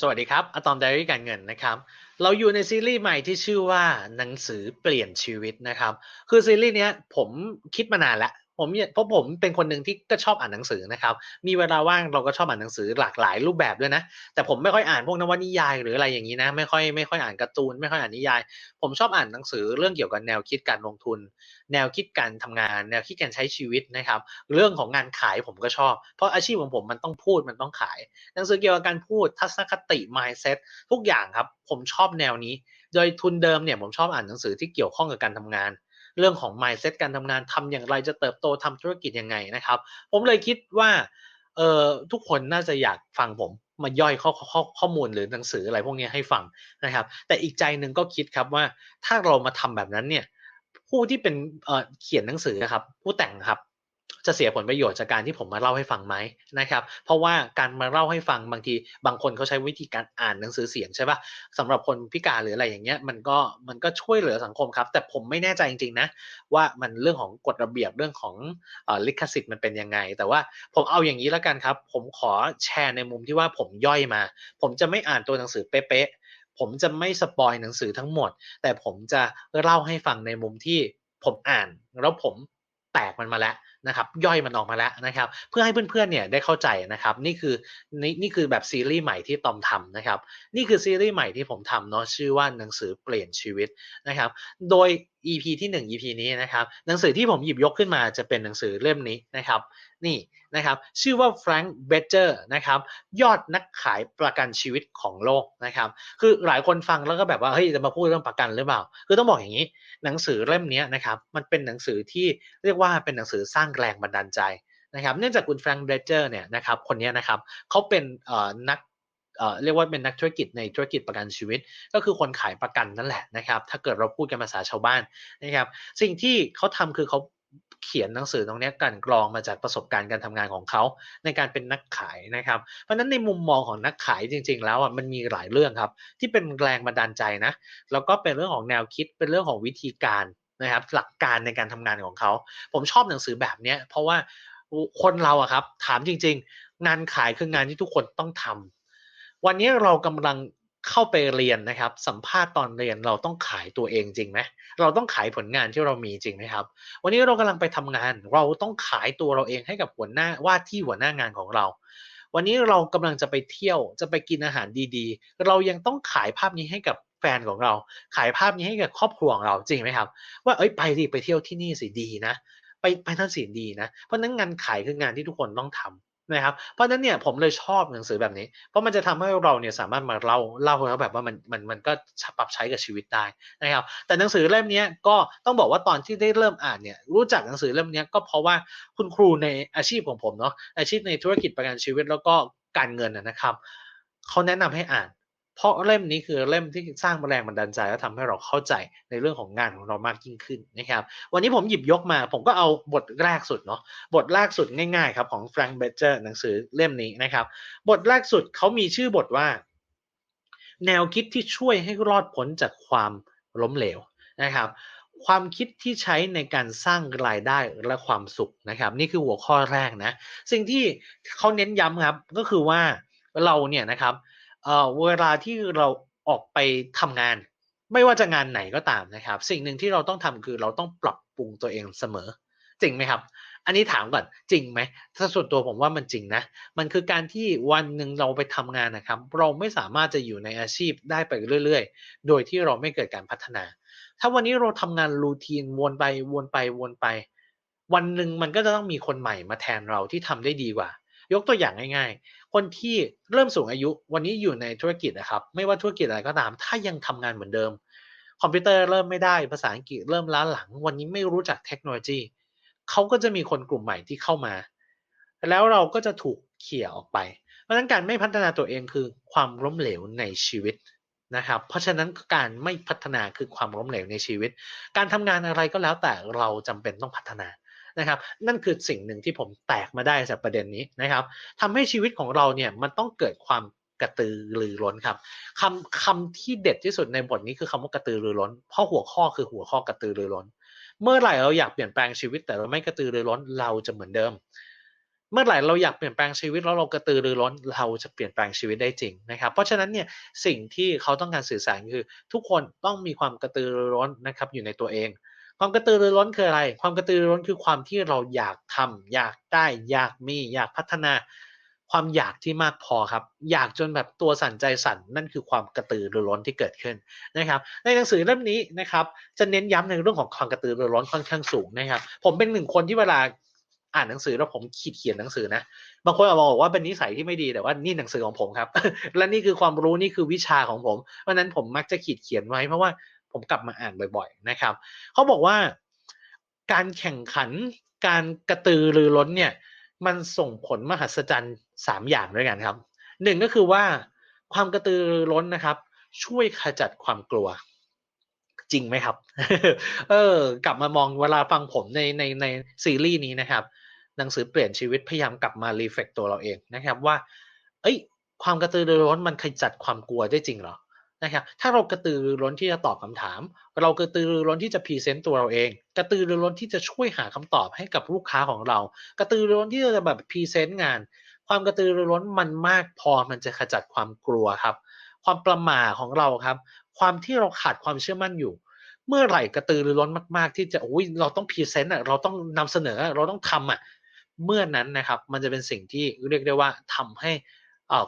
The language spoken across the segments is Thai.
สวัสดีครับอะตอมไดอารี่การเงินนะครับ เราอยู่ในซีรีส์ใหม่ที่ชื่อว่าหนังสือเปลี่ยนชีวิตนะครับ คือซีรีส์เนี้ยผมคิดมานานแล้ว ผมเนี่ยเพราะผมเป็นคนหนึ่งที่ก็ชอบอ่านหนังสือนะครับ มีเวลาว่างเราก็ชอบอ่านหนังสือหลากหลายรูปแบบด้วยนะ แต่ผมไม่ค่อยอ่านพวกนวนิยายหรืออะไรอย่างนี้นะ ไม่ค่อยไม่ค่อยอ่านการ์ตูน ไม่ค่อยอ่านนิยาย ผมชอบอ่านหนังสือเรื่องเกี่ยวกับแนวคิดการลงทุน แนวคิดการทำงาน แนวคิดการใช้ชีวิตนะครับ เรื่องของงานขายผมก็ชอบ เพราะอาชีพของผมมันต้องพูดมันต้องขาย หนังสือเกี่ยวกับการพูดทัศนคติ mindset ทุกอย่างครับ ผมชอบแนวนี้ โดยทุนเดิมเนี่ยผมชอบอ่านหนังสือที่เกี่ยวข้องกับการทำงาน เรื่องของ mindset การทำงานทำอย่างไรจะเติบโตทำธุรกิจยังไงนะครับ ผมเลยคิดว่าเอ่อทุกคนน่าจะอยากฟังผมมาย่อยข้อข้อข้อมูลหรือหนังสืออะไรพวกนี้ให้ฟังนะครับ แต่อีกใจหนึ่งก็คิดครับว่าถ้าเรามาทำแบบนั้นเนี่ยผู้ที่เป็นเอ่อเขียนหนังสือครับ ผู้แต่งครับ จะเสียผลประโยชน์จากการที่ผมมาเล่าให้ฟังไหมนะครับ เพราะว่าการมาเล่าให้ฟังบางทีบางคนเขาใช้วิธีการอ่านหนังสือเสียงใช่ปะสำหรับคนพิการหรืออะไรอย่างเงี้ยมันก็มันก็ช่วยเหลือสังคมครับ แต่ผมไม่แน่ใจจริงๆนะว่ามันเรื่องของกฎระเบียบเรื่องของอลิขสิทธิ์มันเป็นยังไง แต่ว่าผมเอาอย่างนี้แล้วกันครับ ผมขอแชร์ในมุมที่ว่าผมย่อยมา ผมจะไม่อ่านตัวหนังสือเป๊ะๆผมจะไม่สปอยหนังสือทั้งหมด แต่ผมจะเล่าให้ฟังในมุมที่ผมอ่านแล้วผมแตกมันมาแล้ว นะครับย่อยมันออกมาแล้วนะครับ เพื่อให้เพื่อนๆเนี่ยได้เข้าใจนะครับ นี่คือนี่นี่คือแบบซีรีส์ใหม่ที่ตอมทำนะครับ นี่คือซีรีส์ใหม่ที่ผมทำเนาะชื่อว่าหนังสือเปลี่ยนชีวิตนะครับ โดย EP ที่ 1 EP นี้นะครับหนังสือที่ผมหยิบยกขึ้นมาจะเป็นหนังสือเล่มนี้นะครับ นี่นะครับ ชื่อว่า Frank Better นะครับ ยอดนักขายประกันชีวิตของโลกนะครับ คือหลายคนฟังแล้วก็แบบว่าเฮ้ยจะมาพูดเรื่องประกันหรือเปล่า คือต้องบอกอย่างนี้ หนังสือเล่มนี้นะครับ มันเป็นหนังสือที่เรียกว่าเป็นหนังสือสร้างแรงบันดาลใจนะครับเนื่องจากคุณแฟรงค์เบเจอร์เนี่ยนะครับคนนี้นะครับเขาเป็นนักเรียกว่าเป็นนักธุรกิจในธุรกิจประกันชีวิต ก็คือคนขายประกันนั่นแหละนะครับ ถ้าเกิดเราพูดกันภาษาชาวบ้านนะครับ สิ่งที่เขาทำคือเขาเขียนหนังสือตรงนี้กันกรองมาจากประสบการณ์การทำงานของเขาในการเป็นนักขายนะครับ เพราะฉะนั้นในมุมมองของนักขายจริง ๆ แล้วอะมันมีหลายเรื่องครับ ที่เป็นแรงบันดาลใจนะแล้วก็เป็นเรื่องของแนวคิดเป็นเรื่องของวิธีการ นะครับหลักการในการทำงานของเขา ผมชอบหนังสือแบบเนี้ยเพราะว่าคนเราอะครับถามจริง ๆ งานขายคืองานที่ทุกคนต้องทำวันนี้เรากำลังเข้าไปเรียนนะครับ สัมภาษณ์ตอนเรียนเราต้องขายตัวเองจริงไหมเราต้องขายผลงานที่เรามีจริงไหมครับ วันนี้เรากำลังไปทำงาน เราต้องขายตัวเราเองให้กับหัวหน้าว่าที่หัวหน้างานของเรา วันนี้เรากำลังจะไปเที่ยวจะไปกินอาหารดีๆ เรายังต้องขายภาพนี้ให้กับ ฟนของเรา ขายภาพนี้ให้กับครอบครัวของเราจริงไหมครับ ว่าเอ้ยไปดิไปเที่ยวที่นี่สิดีนะ ไปไปท่านสิดีนะ เพราะนั้นงานขายคืองานที่ทุกคนต้องทำนะครับเพราะนั้นเนี่ยผมเลยชอบหนังสือแบบนี้ เพราะมันจะทำให้เราเนี่ยสามารถมาเล่าเล่าแล้วแบบว่ามันมันมันก็ปรับใช้กับชีวิตได้นะครับ แต่หนังสือเล่มนี้ก็ต้องบอกว่าตอนที่ได้เริ่มอ่านเนี่ยรู้จักหนังสือเล่มนี้ก็เพราะว่าคุณครูในอาชีพของผมเนาะอาชีพในธุรกิจประกันชีวิตแล้วก็การเงินนะครับเขาแนะนำให้อ่าน เพราะเล่มนี้คือเล่มที่สร้างแรงบันดาลใจและทำให้เราเข้าใจในเรื่องของงานของเรามากยิ่งขึ้นนะครับ วันนี้ผมหยิบยกมา ผมก็เอาบทแรกสุดเนาะบทแรกสุดง่ายๆครับของ Frank Better หนังสือเล่มนี้นะครับ บทแรกสุดเขามีชื่อบทว่า แนวคิดที่ช่วยให้รอดพ้นจากความล้มเหลวนะครับความคิดที่ใช้ในการสร้างรายได้และความสุขนะครับ นี่คือหัวข้อแรกนะ สิ่งที่เขาเน้นย้ำครับก็คือว่าเราเนี่ยนะครับ เอ่อเวลาที่เราออกไปทำงาน ไม่ว่าจะงานไหนก็ตามนะครับ สิ่งหนึ่งที่เราต้องทำคือเราต้องปรับปรุงตัวเองเสมอ จริงไหมครับ อันนี้ถามก่อนจริงไหมถ้าส่วนตัวผมว่ามันจริงนะ มันคือการที่วันหนึ่งเราไปทำงานนะครับ เราไม่สามารถจะอยู่ในอาชีพได้ไปเรื่อย ๆ โดยที่เราไม่เกิดการพัฒนา ถ้าวันนี้เราทำงานรูทีนวนไปวนไปวนไป วันหนึ่งมันก็จะต้องมีคนใหม่มาแทนเราที่ทำได้ดีกว่า ยกตัวอย่างง่ายๆ คนที่เริ่มสูงอายุวันนี้อยู่ในธุรกิจนะครับ ไม่ว่าธุรกิจอะไรก็ตาม ถ้ายังทำงานเหมือนเดิม คอมพิวเตอร์เริ่มไม่ได้ภาษาอังกฤษเริ่มล้าหลัง วันนี้ไม่รู้จักเทคโนโลยีเขาก็จะมีคนกลุ่มใหม่ที่เข้ามา แล้วเราก็จะถูกเขี่ยออกไป เพราะฉะนั้นการไม่พัฒนาตัวเองคือความล้มเหลวในชีวิตนะครับ เพราะฉะนั้นการไม่พัฒนาคือความล้มเหลวในชีวิต การทำงานอะไรก็แล้วแต่เราจำเป็นต้องพัฒนา นะครับนั่นคือสิ่งหนึ่งที่ผมแตกมาได้จากประเด็นนี้นะครับทำให้ชีวิตของเราเนี่ยมันต้องเกิดความกระตือรือร้นครับคำคำที่เด็ดที่สุดในบทนี้คือคำว่ากระตือรือร้น เพราะหัวข้อคือหัวข้อกระตือรือร้น เมื่อไหร่เราอยากเปลี่ยนแปลงชีวิตแต่เราไม่กระตือรือร้นเราจะเหมือนเดิม เมื่อไหร่เราอยากเปลี่ยนแปลงชีวิตแล้วเรากระตือรือร้นเราจะเปลี่ยนแปลงชีวิตได้จริงนะครับ เพราะฉะนั้นเนี่ยสิ่งที่เขาต้องการสื่อสารคือ ทุกคนต้องมีความกระตือรือร้นนะครับอยู่ในตัวเอง ความกระตือรือร้นคืออะไร ความกระตือรือร้นคือความที่เราอยากทำอยากได้อยากมีอยากพัฒนา ความอยากที่มากพอครับ อยากจนแบบตัวสั่นใจสั่นนั่นคือความกระตือรือร้นที่เกิดขึ้นนะครับ ในหนังสือเล่มนี้นะครับจะเน้นย้ำในเรื่องของความกระตือรือร้นค่อนข้างสูงนะครับ ผมเป็นหนึ่งคนที่เวลาอ่านหนังสือแล้วผมขีดเขียนหนังสือนะบางคนอาจจะบอกว่าเป็นนิสัยที่ไม่ดีแต่ว่านี่หนังสือของผมครับ และนี่คือความรู้นี่คือวิชาของผมเพราะนั้นผมมักจะขีดเขียนไว้เพราะว่า ผมกลับมาอ่านบ่อยๆนะครับเขาบอกว่าการแข่งขันการกระตือรือร้นเนี่ยมันส่งผลมหัศจรรย์สามอย่างด้วยกันครับหนึ่งก็คือว่าความกระตือรือร้นนะครับ ช่วยขจัดความกลัว จริงไหมครับ เออ กลับมามองเวลาฟังผมในในในซีรีส์นี้นะครับ หนังสือเปลี่ยนชีวิตพยายามกลับมารีเฟกตัวเราเองนะครับว่า เอ้ย ความกระตือรือร้นมันขจัดความกลัวได้จริงเหรอ นะครับถ้าเรากระตือรือร้นที่จะตอบคำถาม เรากระตือรือร้นที่จะพรีเซนต์ตัวเราเอง กระตือรือร้นที่จะช่วยหาคำตอบให้กับลูกค้าของเรา กระตือรือร้นที่จะแบบพรีเซนต์งาน ความกระตือรือร้นมันมากพอมันจะขจัดความกลัวครับ ความประหม่าของเราครับ ความที่เราขาดความเชื่อมั่นอยู่ เมื่อไหร่กระตือรือร้นมาก ๆ ที่จะโอ้ยเราต้องพรีเซนต์อะเราต้องนำเสนอเราต้องทำอะเมื่อนั้นนะครับมันจะเป็นสิ่งที่เรียกได้ว่าทำให้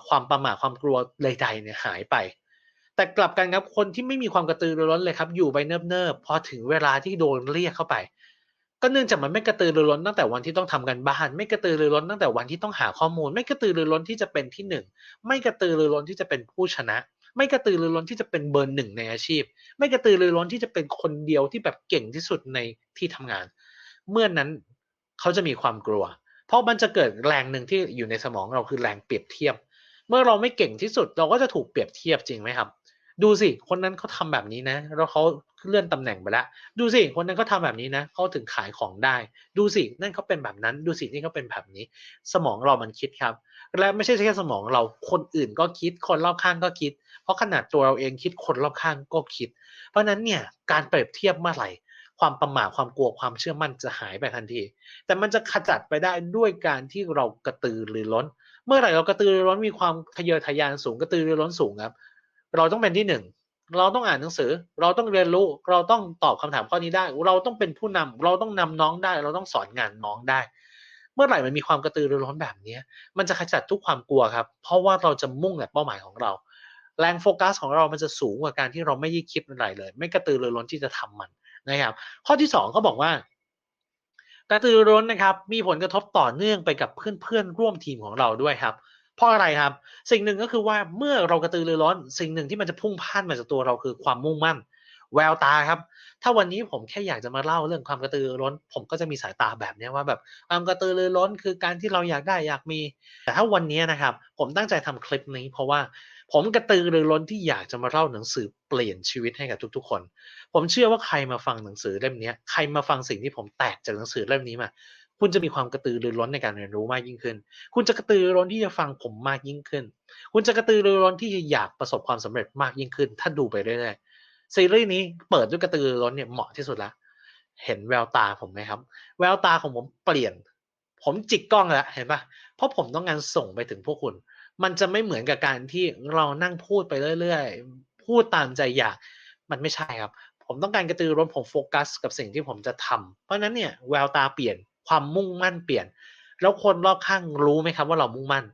ความประหม่าความกลัวใดๆเนี่ยหายไป แต่กลับกันครับคนที่ไม่มีความกระตือรือร้นเลยครับ อยู่ไปเนิบๆพอถึงเวลาที่โดนเรียกเข้าไป ก็เนื่องจากมันไม่กระตือรือร้นตั้งแต่วันที่ต้องทำกันบ้าน ไม่กระตือรือร้นตั้งแต่วันที่ต้องหาข้อมูล ไม่กระตือรือร้นที่จะเป็นที่หนึ่งไม่กระตือรือร้นที่จะเป็นผู้ชนะ ไม่กระตือรือร้นที่จะเป็นเบอร์หนึ่งในอาชีพ ไม่กระตือรือร้นที่จะเป็นคนเดียวที่แบบเก่งที่สุดในที่ทำงาน เมื่อนนั้นเขาจะมีความกลัว เพราะมันจะเกิดแรงหนึ่งที่อยู่ในสมองเราคือแรงเปรียบเทียบ เมื่อเราไม่เก่งที่สุดเราก็จะถูกเปรียบเทียบจริงไหมครับ ดูสิคนนั้นเขาทาแบบนี้นะ แล้วเขาเลื่อนตำแหน่งไปแล้วดูสิคนนั้นเขาทาแบบนี้นะเขาถึงขายของได้ ดูสินั่นเขาเป็นแบบนั้น ดูสินี่เขาเป็นแบบนี้ สมองเรามันคิดครับ และไม่ใช่แค่สมองเราคนอื่นก็คิด คนรอบข้างก็คิด เพราะขนาดตัวเราเองคิดคนรอบข้างก็คิด เพราะนั้นเนี่ยการเปรียบเทียบเมื่อไหร่ความประหม่าความกลัวความเชื่อมั่นจะหายไปทันที แต่มันจะขจัดไปได้ด้วยการที่เรากระตือรือร้น เมื่อไหร่เรากระตือรือร้นมีความทะเยอทะยานสูงกระตือรือร้นสูงครับ เราต้องเป็นที่หนึ่งเราต้องอ่านหนังสือ เราต้องเรียนรู้ เราต้องตอบคำถามข้อนี้ได้ เราต้องเป็นผู้นำเราต้องนำน้องได้ เราต้องสอนงานน้องได้ เมื่อไหร่มันมีความกระตือรือร้นแบบนี้ มันจะขจัดทุกความกลัวครับ เพราะว่าเราจะมุ่งแต่เป้าหมายของเรา แรงโฟกัสของเรามันจะสูงกว่าการที่เราไม่ยิ่คิดอะไรเลย ไม่กระตือรือร้นที่จะทำมันนะครับ ข้อที่สองเขาบอกว่ากระตือรือร้นนะครับ มีผลกระทบต่อเนื่องไปกับเพื่อนๆร่วมทีมของเราด้วยครับ เพราะอะไรครับ สิ่งหนึ่งก็คือว่าเมื่อเรากระตือรือร้นสิ่งหนึ่งที่มันจะพุ่งพ่านมาจากตัวเราคือความมุ่งมั่น แววตาครับ ถ้าวันนี้ผมแค่อยากจะมาเล่าเรื่องความกระตือรือร้น ผมก็จะมีสายตาแบบนี้ว่าแบบความกระตือรือร้นคือการที่เราอยากได้อยากมี แต่ถ้าวันนี้นะครับ ผมตั้งใจทำคลิปนี้ เพราะว่าผมกระตือรือร้นที่อยากจะมาเล่าหนังสือเปลี่ยนชีวิตให้กับทุก ๆ คน ผมเชื่อว่าใครมาฟังหนังสือเล่มนี้ใครมาฟังสิ่งที่ผมแตกจากหนังสือเล่มนี้มา คุณจะมีความกระตือรือร้นในการเรียนรู้มากยิ่งขึ้น คุณจะกระตือรือร้นที่จะฟังผมมากยิ่งขึ้น คุณจะกระตือรือร้นที่จะอยากประสบความสำเร็จมากยิ่งขึ้น ถ้าดูไปเรื่อยๆซีรีส์นี้เปิดด้วยกระตือรือร้นเนี่ยเหมาะที่สุดละเห็นแววตาผมไหมครับ แววตาของผมเปลี่ยน ผมจิกกล้องแล้วเห็นปะเพราะผมต้องการส่งไปถึงพวกคุณ มันจะไม่เหมือนกับการที่เรานั่งพูดไปเรื่อยๆ พูดตามใจอยาก มันไม่ใช่ครับ ผมต้องการกระตือร้นผมโฟกัส กับสิ่งที่ผมจะทำเพราะนั้นเนี่ยแววตาเปลี่ยน ความมุ่งมั่นเปลี่ยน แล้วคนรอบข้างรู้ไหมครับว่าเรามุ่งมั่น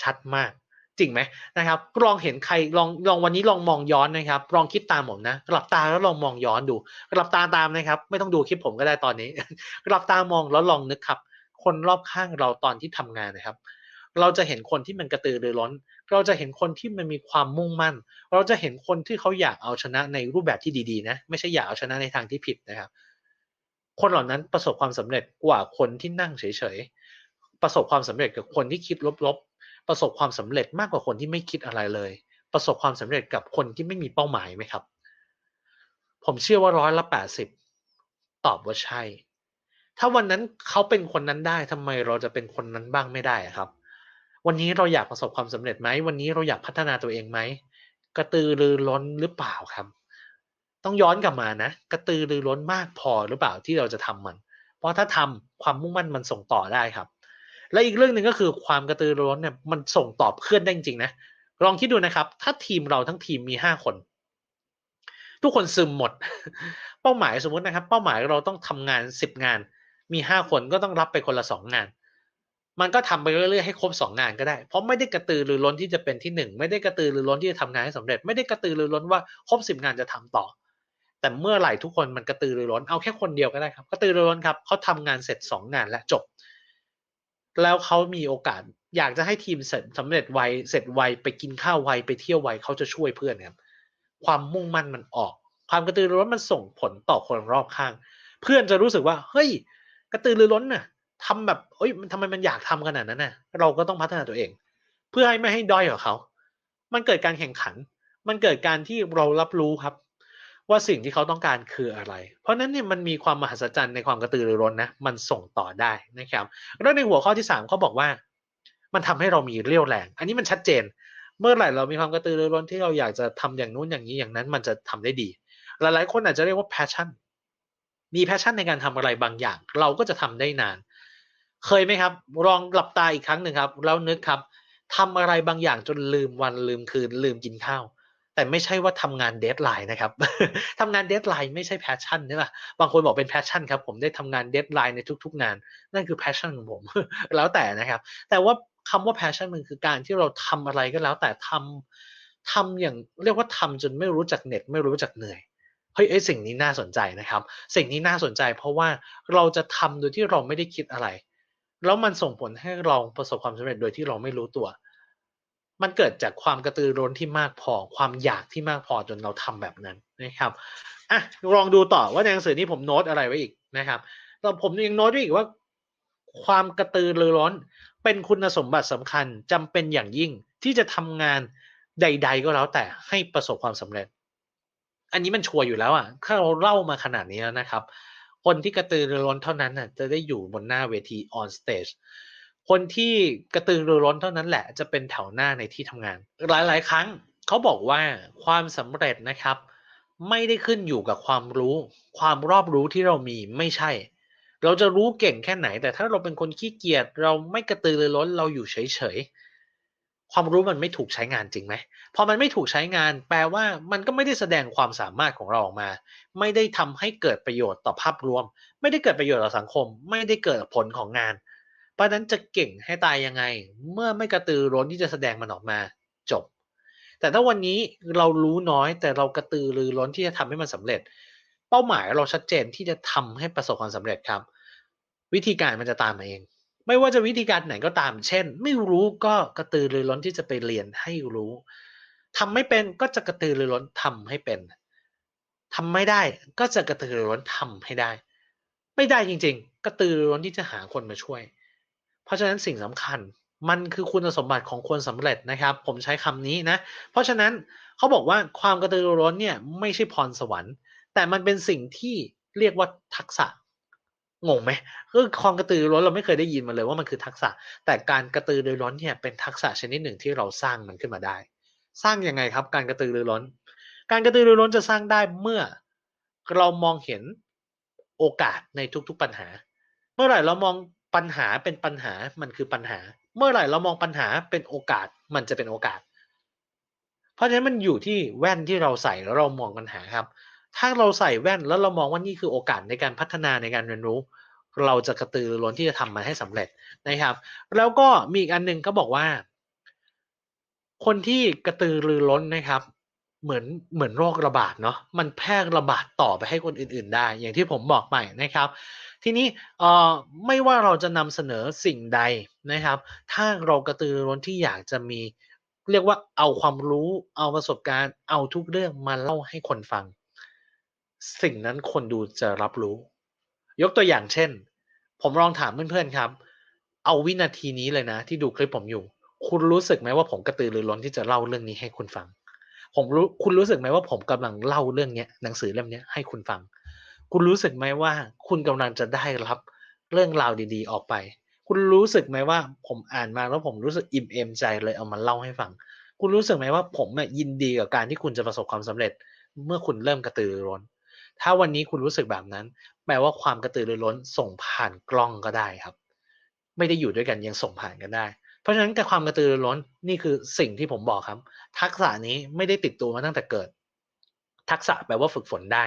ชัดมาก จริงไหมนะครับ ลองเห็นใครลองลองวันนี้ลองมองย้อนนะครับ ลองคิดตามผมนะหลับตาแล้วลองมองย้อนดูหลับตาตามนะครับ ไม่ต้องดูคลิปผมก็ได้ตอนนี้หลับตามองแล้วลองนึกครับ คนรอบข้างเราตอนที่ทำงานนะครับ เราจะเห็นคนที่มันกระตือรือร้น เราจะเห็นคนที่มันมีความมุ่งมั่น เราจะเห็นคนที่เขาอยากเอาชนะในรูปแบบที่ดีๆ นะ ไม่ใช่อยากเอาชนะในทางที่ผิดนะครับ คนเหล่านั้นประสบความสำเร็จกว่าคนที่นั่งเฉยๆ ประสบความสำเร็จกับคนที่คิดลบๆ ประสบความสำเร็จมากกว่าคนที่ไม่คิดอะไรเลย ประสบความสำเร็จกับคนที่ไม่มีเป้าหมายไหมครับ ผมเชื่อว่าร้อยละแปดสิบตอบว่าใช่ ถ้าวันนั้นเขาเป็นคนนั้นได้ทำไมเราจะเป็นคนนั้นบ้างไม่ได้ครับ วันนี้เราอยากประสบความสำเร็จไหม วันนี้เราอยากพัฒนาตัวเองไหม กระตือรือร้นหรือเปล่าครับ ต้องย้อนกลับมานะ กระตือรือร้นมากพอหรือเปล่าที่เราจะทำมัน เพราะถ้าทำความมุ่งมั่นมันส่งต่อได้ครับ และอีกเรื่องหนึ่งก็คือความกระตือรือร้นเนี่ยมันส่งตอบเพื่อนได้จริงนะลองคิดดูนะครับ ถ้าทีมเราทั้งทีมมีห้าคน ทุกคนซึมหมด เป้าหมายสมมตินะครับ เป้าหมายเราต้องทำงานสิบงาน มีห้าคนก็ต้องรับไปคนละสองงาน มันก็ทำไปเรื่อยๆให้ครบสองงานก็ได้ เพราะไม่ได้กระตือรือร้นที่จะเป็นที่หนึ่งไม่ได้กระตือรือร้นที่จะทำงานให้สำเร็จ ไม่ได้กระตือรือร้นว่าครบสิบงานจะทำต่อ แต่เมื่อไหร่ทุกคนมันกระตือรือร้นเอาแค่คนเดียวก็ได้ครับกระตือรือร้นครับเขาทำงานเสร็จสองงานและจบ แล้วเขามีโอกาสอยากจะให้ทีมเสร็จสำเร็จไวเสร็จไวไปกินข้าวไวไปเที่ยวไวเขาจะช่วยเพื่อนครับความมุ่งมั่นมันออก ความกระตือรือร้นมันส่งผลต่อคนรอบข้าง เพื่อนจะรู้สึกว่าเฮ้ยกระตือรือร้นน่ะทำแบบเอ้ยมันทำไมมันอยากทำขนาดนั้นน่ะ เราก็ต้องพัฒนาตัวเอง เพื่อให้ไม่ให้ด้อยกว่าเขา มันเกิดการแข่งขัน มันเกิดการที่เรารับรู้ครับ ว่าสิ่งที่เขาต้องการคืออะไร เพราะนั้นเนี่ยมันมีความมหัศจรรย์ในความกระตือรือร้นนะ มันส่งต่อได้นะครับ แล้วในหัวข้อที่สามเขาบอกว่า มันทำให้เรามีเรี่ยวแรง อันนี้มันชัดเจน เมื่อไหร่เรามีความกระตือรือร้นที่เราอยากจะทำอย่างนู้นอย่างนี้อย่างนั้น มันจะทำได้ดี หลายๆคนอาจจะเรียกว่า passion มี passion ในการทำอะไรบางอย่าง เราก็จะทำได้นาน เคยไหมครับ ลองหลับตาอีกครั้งหนึ่งครับ แล้วนึกครับทำอะไรบางอย่างจนลืมวันลืมคืนลืมกินข้าว แต่ไม่ใช่ว่าทำงานเดทไลน์นะครับทำงานเดทไลน์ไม่ใช่แพชชั่นใช่ปะบางคนบอกเป็นแพชชั่นครับผมได้ทำงานเดทไลน์ในทุก ๆ งาน นั่นคือแพชชั่นของผม แล้วแต่นะครับ แต่ว่าคำว่าแพชชั่นมันคือการที่เราทำอะไรก็แล้วแต่ทำทำอย่างเรียกว่าทำจนไม่รู้จักเหน็ดไม่รู้จักเหนื่อยเฮ้ยไอ้สิ่งนี้น่าสนใจนะครับ สิ่งนี้น่าสนใจ เพราะว่าเราจะทำโดยที่เราไม่ได้คิดอะไร แล้วมันส่งผลให้เราประสบความสำเร็จโดยที่เราไม่รู้ตัว มันเกิดจากความกระตือร้นที่มากพอ ความอยากที่มากพอจนเราทำแบบนั้นนะครับอะลองดูต่อว่าในหนังสือนี้ผมโน้ตอะไรไว้อีกนะครับเราผมยังโน้ตไว้อีกว่า ความกระตือรือร้น เป็นคุณสมบัติสำคัญจำเป็นอย่างยิ่งที่จะทำงานใด ๆ ก็แล้วแต่ให้ประสบความสำเร็จ อันนี้มันชัวร์อยู่แล้วอะถ้าเราเล่ามาขนาดนี้แล้วนะครับ คนที่กระตือรือร้นเท่านั้นน่ะจะได้อยู่บนหน้าเวที on stage คนที่กระตือรือร้นเท่านั้นแหละ จะเป็นแถวหน้าในที่ทำงาน หลาย ๆ ครั้งเขาบอกว่าความสำเร็จนะครับ ไม่ได้ขึ้นอยู่กับความรู้ ความรอบรู้ที่เรามีไม่ใช่ เราจะรู้เก่งแค่ไหน แต่ถ้าเราเป็นคนขี้เกียจเราไม่กระตือรือร้นเราอยู่เฉย ๆ ความรู้มันไม่ถูกใช้งานจริงไหมพอมันไม่ถูกใช้งาน แปลว่ามันก็ไม่ได้แสดงความสามารถของเราออกมา ไม่ได้ทำให้เกิดประโยชน์ต่อภาพรวม ไม่ได้เกิดประโยชน์ต่อสังคม ไม่ได้เกิดผลของงาน ราะนั้นจะเก่งให้ตายยังไง เมื่อไม่กระตือร้นที่จะแสดงมันออกมาจบ แต่ถ้าวันนี้เรารู้น้อยแต่เรากระตือรือร้นที่จะทำให้มันสำเร็จ เป้าหมายเราชัดเจนที่จะทำให้ประสบความสำเร็จครับ วิธีการมันจะตามมาเอง ไม่ว่าจะวิธีการไหนก็ตาม เช่น ไม่รู้ก็กระตือรือร้นที่จะไปเรียนให้รู้ทำไม่เป็นก็จะกระตือรือร้นทำให้เป็นทำไม่ได้ก็จะกระตือรือร้นทำให้ได้ ไม่ได้จริง ๆ กระตือรือร้นที่จะหาคนมาช่วย เพราะฉะนั้นสิ่งสำคัญมันคือคุณสมบัติของคนสำเร็จนะครับ ผมใช้คำนี้นะ เพราะฉะนั้นเขาบอกว่าความกระตือรือร้นเนี่ยไม่ใช่พรสวรรค์ แต่มันเป็นสิ่งที่เรียกว่าทักษะงงไหมคือความกระตือรือร้นเราไม่เคยได้ยินมาเลยว่ามันคือทักษะ แต่การกระตือรือร้นเนี่ยเป็นทักษะชนิดหนึ่งที่เราสร้างมันขึ้นมาได้ สร้างยังไงครับ การกระตือรือร้น การกระตือรือร้นจะสร้างได้เมื่อเรามองเห็นโอกาสในทุกๆปัญหา เมื่อไหร่เรามอง ปัญหาเป็นปัญหามันคือปัญหา เมื่อไหร่เรามองปัญหาเป็นโอกาสมันจะเป็นโอกาส เพราะฉะนั้นมันอยู่ที่แว่นที่เราใส่แล้วเรามองปัญหาครับ ถ้าเราใส่แว่นแล้วเรามองว่านี่คือโอกาสในการพัฒนาในการเรียนรู้ เราจะกระตือรือร้นที่จะทำมันให้สำเร็จนะครับ แล้วก็มีอีกอันหนึ่งก็บอกว่า คนที่กระตือรือร้นนะครับเหมือนเหมือนโรคระบาดเนาะมันแพร่ระบาดต่อไปให้คนอื่น ๆ ได้ อย่างที่ผมบอกไปนะครับ ทีนี้ไม่ว่าเราจะนำเสนอสิ่งใดนะครับ ถ้าเรากระตือรือร้นที่อยากจะมีเรียกว่าเอาความรู้เอาประสบการณ์เอาทุกเรื่องมาเล่าให้คนฟัง สิ่งนั้นคนดูจะรับรู้ ยกตัวอย่างเช่น ผมลองถามเพื่อนๆครับ เอาวินาทีนี้เลยนะ ที่ดูคลิปผมอยู่ คุณรู้สึกไหมว่าผมกระตือรือร้นที่จะเล่าเรื่องนี้ให้คุณฟัง ผมรู้คุณรู้สึกไหมว่าผมกำลังเล่าเรื่องเนี้ยหนังสือเล่มเนี้ยให้คุณฟัง คุณรู้สึกไหมว่าคุณกำลังจะได้รับเรื่องราวดีๆ ออกไป คุณรู้สึกไหมว่าผมอ่านมาแล้วผมรู้สึกอิ่มเอมใจเลยเอามาเล่าให้ฟัง คุณรู้สึกไหมว่าผมยินดีกับการที่คุณจะประสบความสำเร็จ เมื่อคุณเริ่มกระตือรือร้น ถ้าวันนี้คุณรู้สึกแบบนั้น แปลว่าความกระตือรือร้นส่งผ่านกล้องก็ได้ครับ ไม่ได้อยู่ด้วยกันยังส่งผ่านกันได้ เพราะฉะนั้นกับความกระตือรือร้นนี่คือสิ่งที่ผมบอกครับ ทักษะนี้ไม่ได้ติดตัวมาตั้งแต่เกิด ทักษะแปลว่าฝึกฝนได้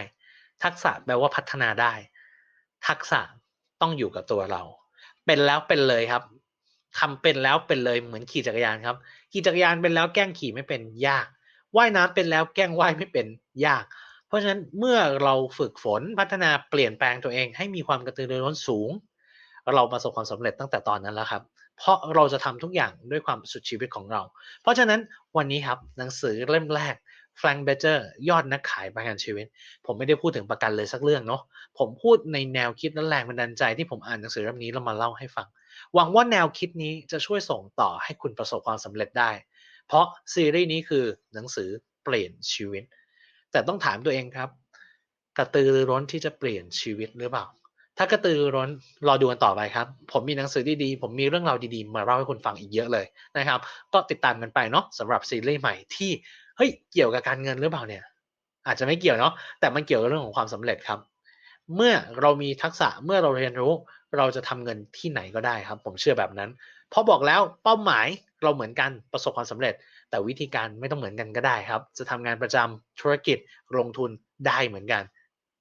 ทักษะแปลว่าพัฒนาได้ ทักษะต้องอยู่กับตัวเรา เป็นแล้วเป็นเลยครับทำเป็นแล้วเป็นเลยเหมือนขี่จักรยานครับ ขี่จักรยานเป็นแล้วแกล้งขี่ไม่เป็นยาก ว่ายน้ำเป็นแล้วแกล้งว่ายไม่เป็นยาก เพราะฉะนั้นเมื่อเราฝึกฝนพัฒนาเปลี่ยนแปลงตัวเอง ให้มีความกระตือรือร้นสูง เราประสบความสำเร็จตั้งแต่ตอนนั้นแล้วครับ เพราะเราจะทำทุกอย่างด้วยความสุดชีวิตของเรา เพราะฉะนั้นวันนี้ครับหนังสือเล่มแรก Frank Better ยอดนักขายประกันชีวิต ผมไม่ได้พูดถึงประกันเลยสักเรื่องเนาะผมพูดในแนวคิดและแรงบันดาลใจที่ผมอ่านหนังสือเล่มนี้แล้วมาเล่าให้ฟัง หวังว่าแนวคิดนี้จะช่วยส่งต่อให้คุณประสบความสำเร็จได้ เพราะซีรีส์นี้คือหนังสือเปลี่ยนชีวิต แต่ต้องถามตัวเองครับ กระตือรือร้นที่จะเปลี่ยนชีวิตหรือเปล่า ถ้ากระตือรือร้นรอดูกันต่อไปครับ ผมมีหนังสือดีๆผมมีเรื่องราวดีๆ มาเล่าให้คุณฟังอีกเยอะเลยนะครับ ก็ติดตามกันไปเนาะสำหรับซีรีส์ใหม่ที่ เฮ้ยเกี่ยวกับการเงินหรือเปล่าเนี่ย อาจจะไม่เกี่ยวเนาะแต่มันเกี่ยวกับเรื่องของความสำเร็จครับ เมื่อเรามีทักษะเมื่อเราเรียนรู้ เราจะทำเงินที่ไหนก็ได้ครับ ผมเชื่อแบบนั้นเพราะบอกแล้วเป้าหมายเราเหมือนกันประสบความสำเร็จ แต่วิธีการไม่ต้องเหมือนกันก็ได้ครับ จะทำงานประจำธุรกิจลงทุนได้เหมือนกัน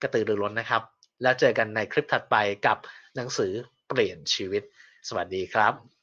กระตือรือร้นนะครับ แล้วเจอกันในคลิปถัดไปกับหนังสือเปลี่ยนชีวิต สวัสดีครับ